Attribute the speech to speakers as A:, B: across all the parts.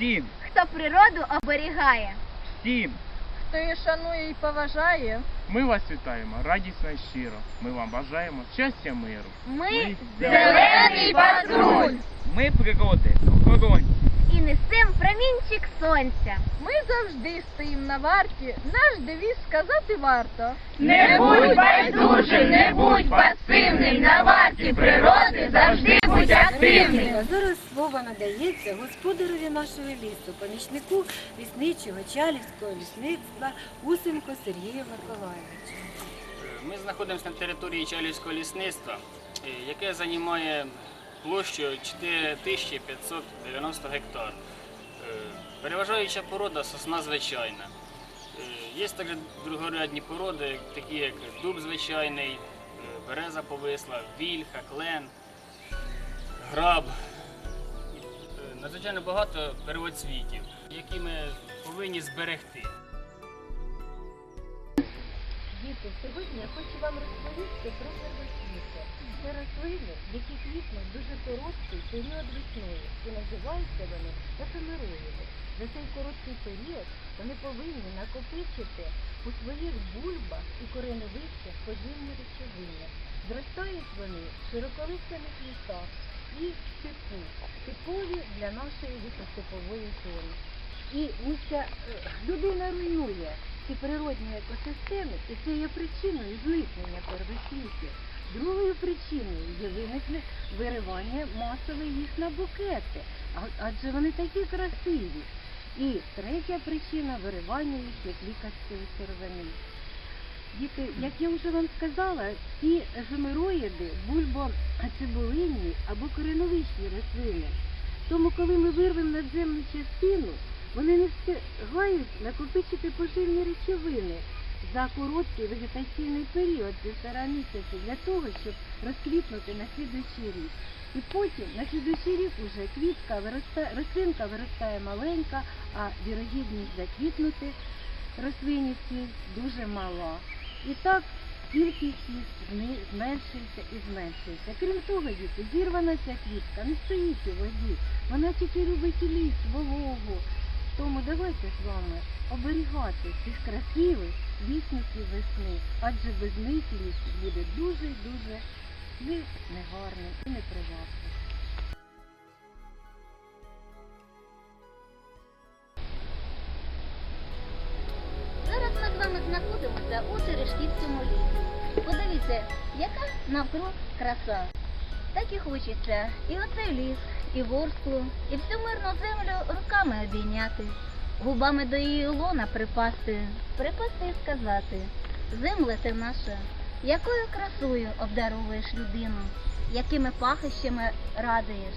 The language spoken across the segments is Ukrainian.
A: всім,
B: хто природу оберігає.
A: всім.
C: Хто її шанує і поважає,
D: Ми вас вітаємо радісно і щиро. Ми вам бажаємо щастя миру.
B: Ми
C: Зелений патруль!
A: Ми природи, охоронці.
B: І несем промінчик сонця.
C: ми завжди стоїмо на варті, наш девіз сказати варто.
E: Не будь байдужим, не будь пасивним, на варті природи завжди будь активним.
F: А зараз слово надається господареві нашого лісу, помічнику лісничого Чалівського лісництва Усенко Сергію Миколаєвичу.
G: Ми знаходимося на території Чалівського лісництва, е, яке займає площу 4590 гектар. Е, Переважаюча порода сосна звичайна. Е, Є також другорядні породи, такі як дуб звичайний, е, береза повисла, вільха, клен, граб. Е, Надзвичайно багато первоцвітів, які ми повинні зберегти.
F: Сьогодні я хочу вам розповісти про первоцвіти. Це рослини, які квітнуть дуже короткий період весною і називаються вони ефемероїди. За цей короткий період вони повинні накопичити у своїх бульбах і кореневищах поживні речовини. Зростають вони в широколистяних лісах і в степу, типові для нашої лісостепової зони. І місця е, людина руйнує ці природні екосистеми, і це є причиною зникнення первоцвітів. Другою причиною є виникне виривання масове їх на букети, адже вони такі красиві. І третя причина виривання їх як лікарської сировини. Діти, як я вже вам сказала, ці ефемероїди бульбоцибулинні або кореновищні рослини. Тому, коли ми вирвемо надземну частину, вони не встигають накопичити поживні речовини за короткий вегетаційний період півтора місяці для того, щоб розквітнути на слідуючий рік. І потім на слідуючий рік уже квітка виростає, рослинка виростає маленька, а вірогідність заквітнути рослині цій дуже мала. І так кількість зменшується і зменшується. Крім того, діти, зірвана ця квітка не стоїть у воді. Вона тільки любить ліс, вологу. Тому давайте з вами оберігати цих красивих лісників весни, адже без буде дуже-дуже не- негарним і непривабним.
B: Зараз ми з вами знаходимося у Терешківському лісі. Подивіться, яка навкруг краса. Так і хочеться і оцей ліс, і ворсклу, і всю мирну землю руками обійняти, губами до її лона припасти, припасти і сказати, земле ти наша, якою красою обдаровуєш людину, якими пахощами радуєш.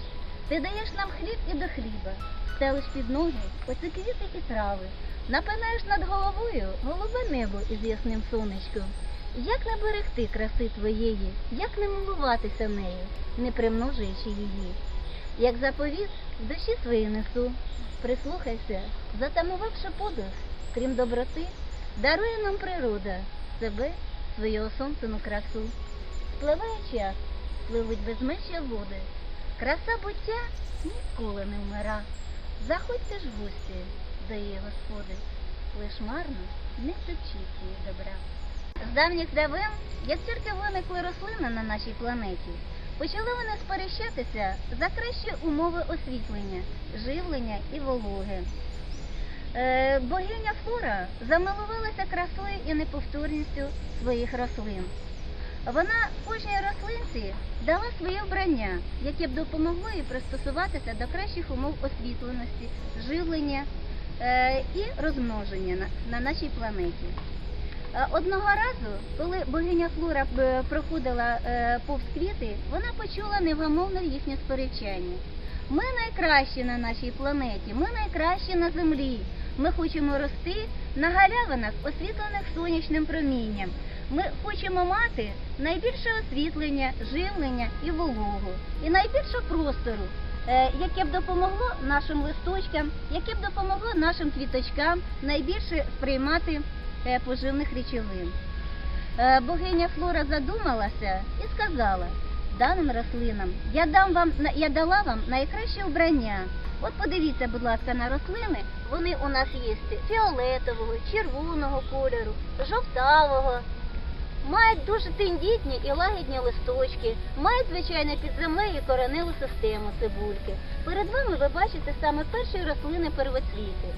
B: Ти даєш нам хліб і до хліба, стелиш під ноги оці квіти і трави, напинаєш над головою голубе небо із ясним сонечком. Як не берегти краси твоєї, як не милуватися нею, не примножуючи її? Як заповіт, душі свої несу, прислухайся, затамувавши подих, крім доброти, дарує нам природа себе, свою осонцену красу. Спливає час, пливуть безмежя води, краса буття ніколи не вмира. Заходьте ж в гості до її господи, лиш марно не втечіть її добра. З давніх давен, як тільки виникли рослини на нашій планеті, почали вони сперещатися за кращі умови освітлення, живлення і вологи. Е, богиня Флора замилувалася красою і неповторністю своїх рослин. Вона кожній рослинці дала своє вбрання, яке б допомогло їй пристосуватися до кращих умов освітленості, живлення е, і розмноження на нашій планеті. Е, Одного разу, коли богиня Флора е, проходила е, повз квіти, вона почула невгамовне їхнє сперечання. Ми найкращі на нашій планеті, ми найкращі на землі. Ми хочемо рости на галявинах, освітлених сонячним промінням. Ми хочемо мати найбільше освітлення, живлення і вологу, і найбільше простору, яке б допомогло нашим листочкам, яке б допомогло нашим квіточкам найбільше сприймати поживних речовин. Е, Богиня Флора задумалася і сказала даним рослинам, я дам вам я дала вам найкраще вбрання. От подивіться, будь ласка, на рослини. Вони у нас є фіолетового, червоного кольору, жовтавого. Мають дуже тендітні і лагідні листочки, мають, звичайно, під землею кореневу систему цибульки. Перед вами ви бачите саме перші рослини первоцвіти.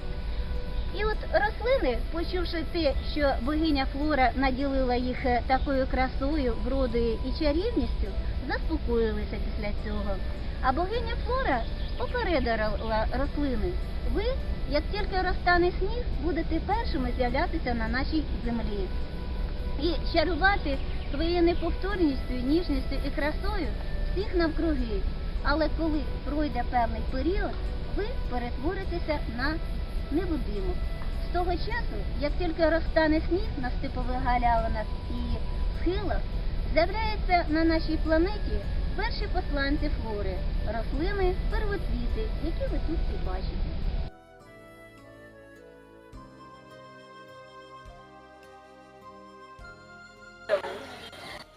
B: І от рослини, почувши те, що богиня Флора наділила їх е, такою красою, вродою і чарівністю, заспокоїлися після цього. А богиня Флора попередила рослини. Ви, як тільки розтане сніг, будете першими з'являтися на нашій землі і чарувати своєю неповторністю, ніжністю і красою всіх навкруги. Але коли пройде певний період, ви перетворитеся на невидимок. З того часу, як тільки розтане сніг на степових галявинах і схилах, з'являються на нашій планеті перші посланці флори, рослини, первоцвіти, які ви тут і бачите.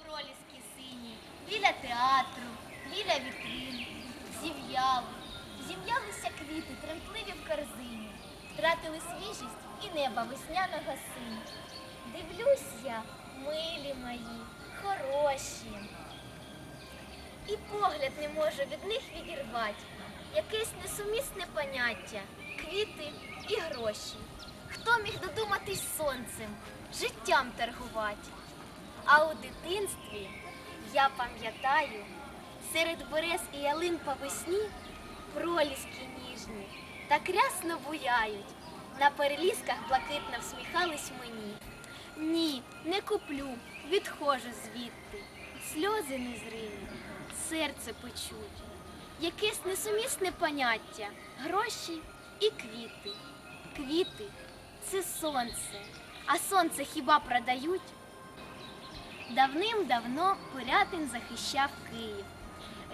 H: проліски сині, біля театру, біля вітрин, зів'яли, зів'ялися квіти, тремтливі в корзині, втратили свіжість і неба весняного синь. Дивлюсь я, милі мої, хороші. І погляд не можу від них відірвати. Якесь несумісне поняття, квіти і гроші. Хто міг додуматись сонцем, життям торгувати? А у дитинстві я пам'ятаю, серед берез і ялин по весні проліски ніжні так рясно буяють. На перелісках блакитно всміхались мені. Ні, не куплю, відходжу звідти. Сльози незримі, серце печуть. Якесь несумісне поняття, гроші і квіти. Квіти це сонце, а сонце хіба продають? Давним-давно Пирятин захищав Київ.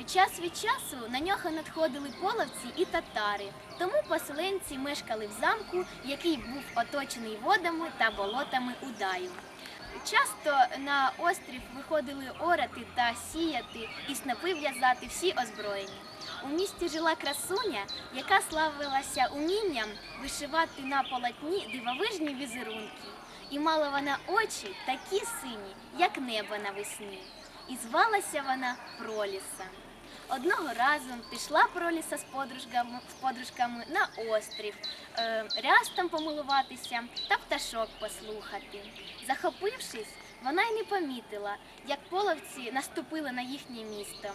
H: Час від часу на нього надходили половці і татари, тому поселенці мешкали в замку, який був оточений водами та болотами удаю. Часто на острів виходили орати та сіяти і снопи в'язати всі озброєні. У місті жила красуня, яка славилася умінням вишивати на полотні дивовижні візерунки. І мала вона очі такі сині, як небо навесні. І звалася вона Проліса. Одного разу пішла Проліса з подружками, з подружками на острів, е, рястом помилуватися та пташок послухати. Захопившись, вона й не помітила, як половці наступили на їхнє місто.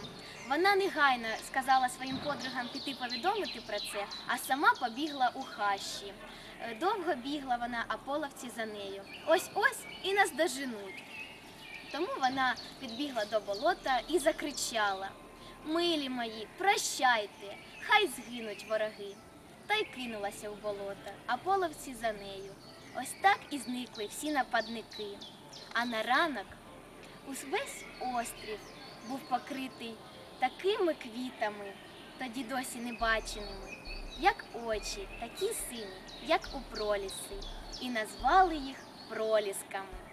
H: Вона негайно сказала своїм подругам піти повідомити про це, а сама побігла у хащі. Е, Довго бігла вона, а половці за нею. Ось ось і наздоженуть. Тому вона підбігла до болота і закричала: Милі мої, прощайте, хай згинуть вороги. Та й кинулася в болото, а половці за нею. Ось так і зникли всі нападники. А на ранок увесь острів був покритий такими квітами, тоді досі не баченими, як очі, такі сині, як у проліси, і назвали їх пролісками.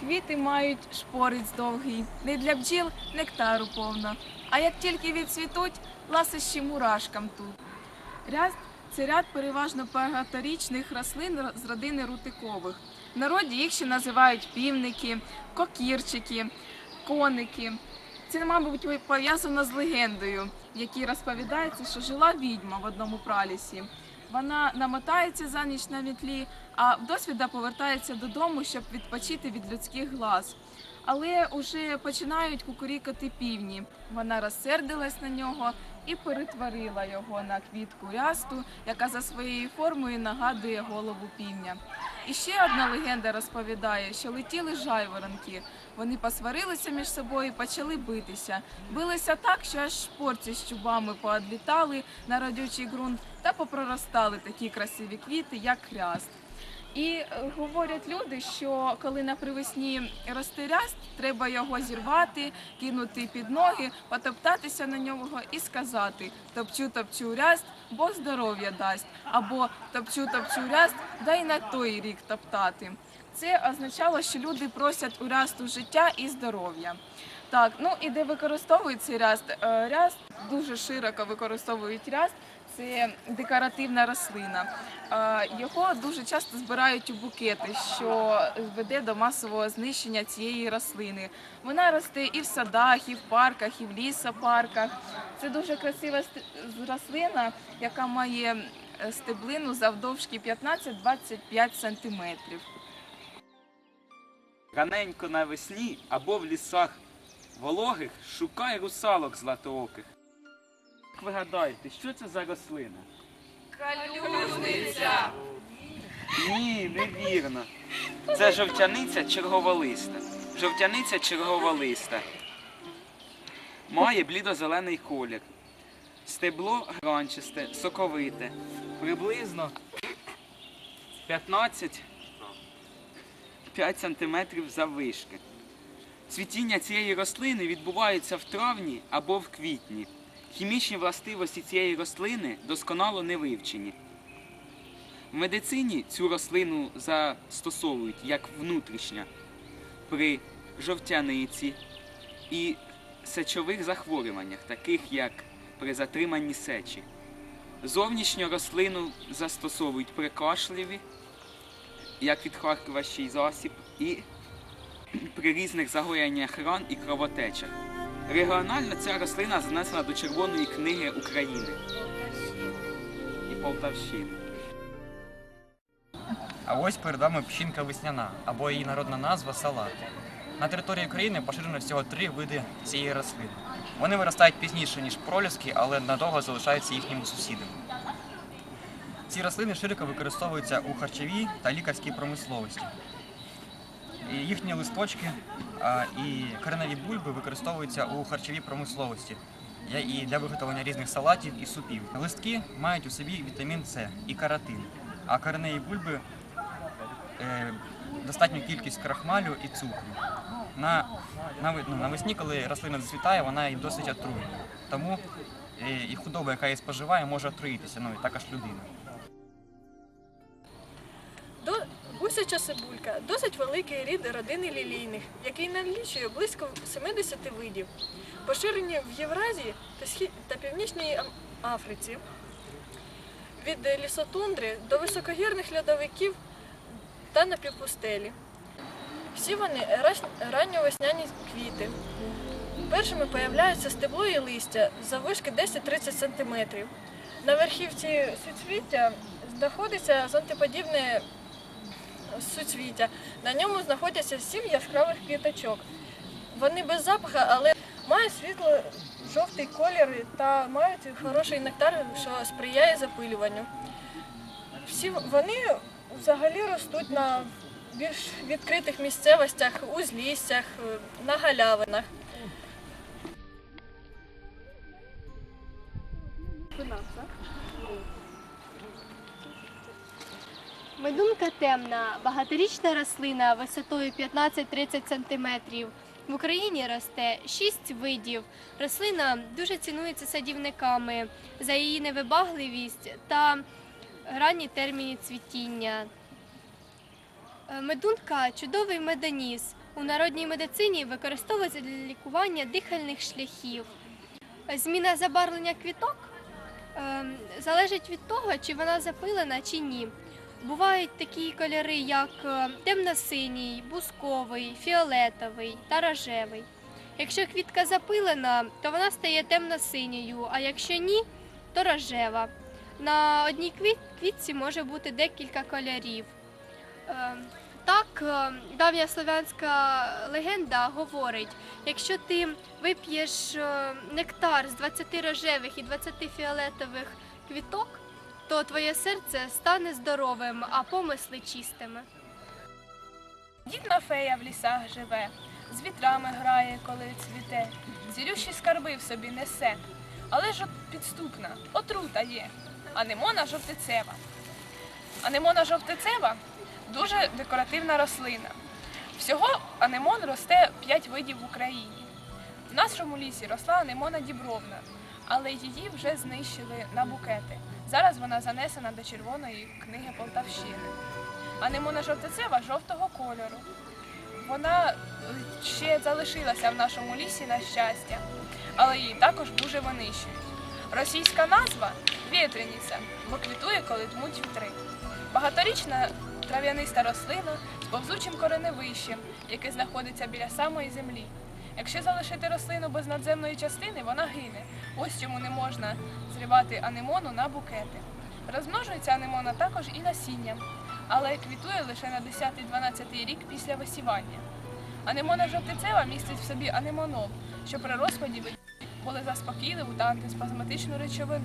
I: Квіти мають шпорець довгий, не для бджіл нектару повно. А як тільки відцвітуть, ласощі мурашкам тут. Ряст це ряд переважно багаторічних рослин з родини рутикових. В народі їх ще називають півники, кокірчики, коники. Це, мабуть, пов'язано з легендою, в якій розповідається, що жила відьма в одному пралісі. Вона намотається за ніч на вітлі, а досвіда повертається додому, щоб відпочити від людських глаз. Але уже починають кукурікати півні. Вона розсердилась на нього і перетворила його на квітку рясту, яка за своєю формою нагадує голову півня. І ще одна легенда розповідає, що летіли жайворонки. Вони посварилися між собою і почали битися. Билися так, що аж шпорці з чубами поодлітали на родючий ґрунт та попроростали такі красиві квіти, як хряст. І е, говорять люди, що коли на привесні росте ряст, треба його зірвати, кинути під ноги, потоптатися на нього і сказати топчу, топчу ряст, Бог здоров'я дасть, або топчу, топчу ряст, дай на той рік топтати. Це означало, що люди просять у рясту життя і здоров'я. Так, ну і де використовують цей ряст? Е, Ряст дуже широко використовують ряст. Це декоративна рослина. Його дуже часто збирають у букети, що веде до масового знищення цієї рослини. Вона росте і в садах, і в парках, і в лісопарках. Це дуже красива рослина, яка має е, стеблину завдовжки 15-25 сантиметрів.
J: Раненько навесні або в лісах вологих шукай русалок златооких. Як ви гадаєте, що це за рослина?
I: Калюжниця!
J: Ні, невірно. Це жовтяниця черговолиста. Жовтяниця черговолиста. Має блідо-зелений колір. Стебло гранчасте, соковите. Приблизно 15 5 см заввишки. Цвітіння цієї рослини відбувається в травні або в квітні. Хімічні властивості цієї рослини досконало не вивчені. В медицині цю рослину застосовують як внутрішня при жовтяниці і сечових захворюваннях, таких як при затриманні сечі. Зовнішню рослину застосовують при кашляві, як відхаркуващий засіб, і при різних загоєннях ран і кровотечах. Регіонально ця рослина занесена до Червоної книги України і Полтавщини.
A: А ось перед вами пщинка весняна, або її народна назва салат. На території України поширено всього три види цієї рослини. Вони виростають пізніше, ніж проліски, але надовго залишаються їхніми сусідами. Ці рослини широко використовуються у харчовій та лікарській промисловості. Їхні листочки і кореневі бульби використовуються у харчовій промисловості і для виготовлення різних салатів і супів. Листки мають у собі вітамін С і каротин, а кореневі бульби е, достатню кількість крахмалю і цукру. На, ну, навесні, коли рослина зацвітає, вона і досить отруйна. Тому е, і худоба, яка її споживає, може отруїтися, ну і також людина.
C: Гусяча цибулька – досить великий рід родини лілійних, який налічує близько 70 видів. Поширені в Євразії та, Північній Африці. Від лісотундри до високогірних льодовиків та напівпустелі. Всі вони ранньовесняні квіти. Першими появляються стебло і листя заввишки 10-30 см. На верхівці суцвіття знаходиться зонтиподібне суцвіття. На ньому знаходяться сім яскравих квіточок. Вони без запаху, але мають світло жовтий колір та мають хороший нектар, що сприяє запилюванню. Всі вони взагалі ростуть на більш відкритих місцевостях, узліссях, на галявинах.
K: Медунка темна, багаторічна рослина висотою 15-30 см. В Україні росте 6 видів. Рослина дуже цінується садівниками за її невибагливість та ранні терміни цвітіння. Е, Медунка чудовий медоніс. У народній медицині використовується для лікування дихальних шляхів. Зміна забарвлення квіток ем, залежить від того, чи вона запилена чи ні. Бувають такі кольори, як е, темно-синій, бусковий, фіолетовий та рожевий. Якщо квітка запилена, то вона стає темно-синьою, а якщо ні, то рожева. На одній квіт- квітці може бути декілька кольорів. Е, Так, е, давня слов'янська легенда говорить, якщо ти вип'єш нектар з 20 рожевих і 20 фіолетових квіток, то твоє серце стане здоровим, а помисли чистими.
I: Дідна фея в лісах живе, з вітрами грає, коли цвіте, цілющі скарби в собі несе. Але ж підступна, отрута є, анемона жовтицева. Анемона жовтицева дуже декоративна рослина. Всього анемон росте 5 видів в Україні. В нашому лісі росла анемона дібровна, але її вже знищили на букети. Зараз вона занесена до Червоної книги Полтавщини. Анемона жовтицева жовтого кольору. вона е, ще залишилася в нашому лісі на щастя, але її також дуже винищують. Російська назва вітряниця, бо квітує, коли дмуть вітри. Багаторічна трав'яниста рослина з повзучим кореневищем, яке знаходиться біля самої землі. Якщо залишити рослину без надземної частини, вона гине. Ось чому не можна зривати анемону на букети. Розмножується анемона також і насінням, але квітує лише на 10-12 рік після висівання. Анемона жовтицева містить в собі анемонол, що при розпаді виділяє заспокійливу та антиспазматичну речовину.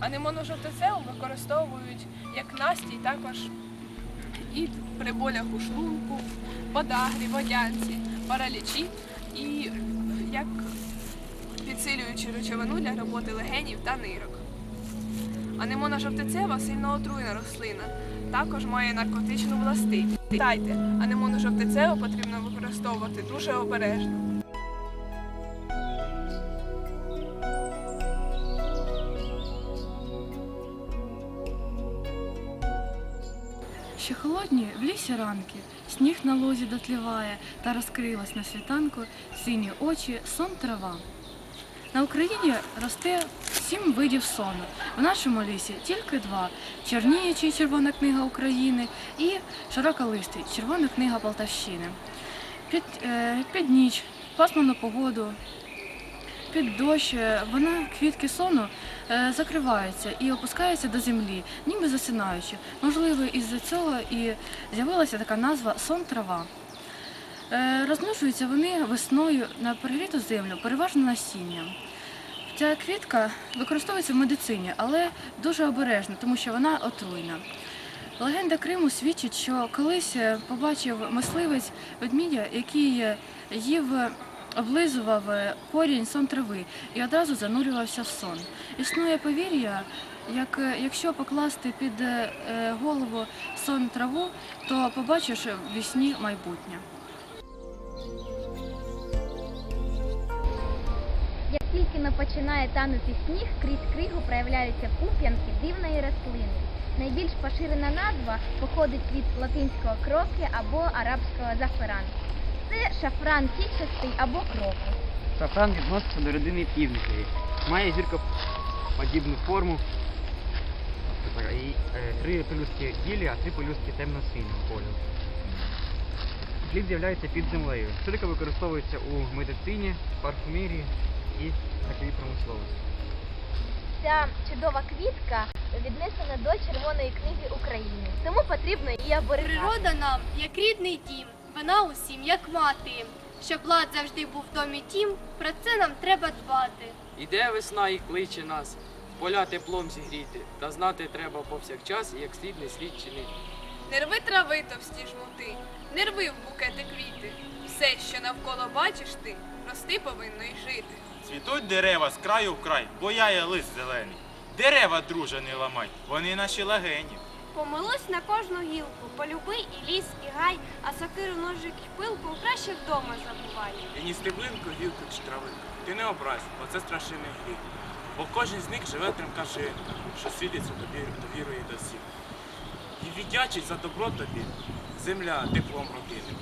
I: Анемону жовтицеву використовують як настій також і при болях у шлунку, подагрі, водянці, паралічі і як підсилюючу речовину для роботи легенів та нирок. Анемона жовтицева сильно отруйна рослина, також має наркотичну властивість. Дайте, анемону жовтицеву потрібно використовувати дуже обережно.
L: Ще холодні в лісі ранки, сніг на лозі дотліває, та розкрилась на світанку сині очі, сон трава. На Україні росте сім видів сону. В нашому лісі тільки два: чорніючий Червона книга України і широколистий Червона книга Полтавщини. Під, е, під ніч, пасмурну погоду, під дощ е, вона квітки сону е, закриваються і опускаються до землі, ніби засинаючи. Можливо, із-за цього і з'явилася така назва сон трава. Е, Розмножуються вони весною на перегріту землю, переважно насінням. Ця квітка використовується в медицині, але дуже обережно, тому що вона отруйна. Легенда Криму свідчить, що колись е, побачив мисливець ведмідя, який їв, облизував е, корінь сон трави і одразу занурювався в сон. Існує повір'я, як, е, якщо покласти під е, голову сон траву, то побачиш в вісні майбутнє.
M: Як тільки не починає танути сніг, крізь кригу проявляються пуп'янки дивної рослини. Найбільш поширена назва походить від латинського кроки або арабського заферан. Це шафран сітчастий або крокус.
N: Шафран відноситься до родини півникові. Має зіркоподібну форму. І, е, Три пелюстки білі, а три пелюстки темно-синього кольору. Плід з'являється під землею. Широко використовується у медицині, парфумерії і харчовій промисловості.
M: Ця чудова квітка віднесена до Червоної книги України, тому потрібно її оберігати.
K: Природа нам, як рідний дім, вона усім, як мати. Щоб лад завжди був в домі тім, про це нам треба дбати.
O: Іде весна і кличе нас, поля теплом зігріти, та знати треба повсякчас, як слід не слід чинити.
I: Не рви трави товсті жмути, не рви в букети квіти. Все, що навколо бачиш ти, рости повинно й жити.
P: Цвітуть дерева з краю в край, бо я є лист зелений. Дерева, друже, не ламай, вони наші легені.
K: Помилусь на кожну гілку, полюби і ліс, і гай, а сокиру ножик і пилку краще вдома забувай.
P: І ні стеблинку, гілку чи травинку. Ти не образь, бо це страшенний гріх. Бо кожен з них живе тремка життя, що світиться тобі довірує до всіх. І віддячить за добро тобі, земля теплом родини.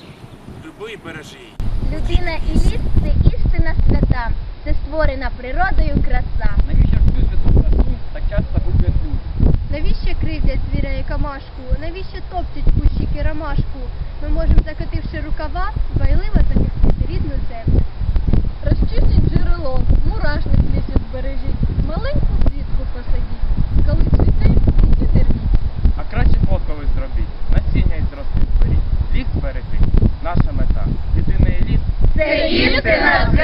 P: Люби і бережи її.
M: Людина і ліс це істина свята, це створена природою краса.
N: Навіщо цю святу красу так часто люди?
M: Навіщо кривдять звіра і камашку? Навіщо топтять кущики ромашку? Ми можемо, закотивши рукава, дбайливо захистити рідну землю. Розчистіть джерело, мурашник лісі збережіть, маленьку квітку посадіть. Коли цвіте, і терпіть.
Q: А краще фотковий зробіть, насіння із рослин зберіть, ліс зберегти, наша мета. Єдиний ліс
E: Це істина свята!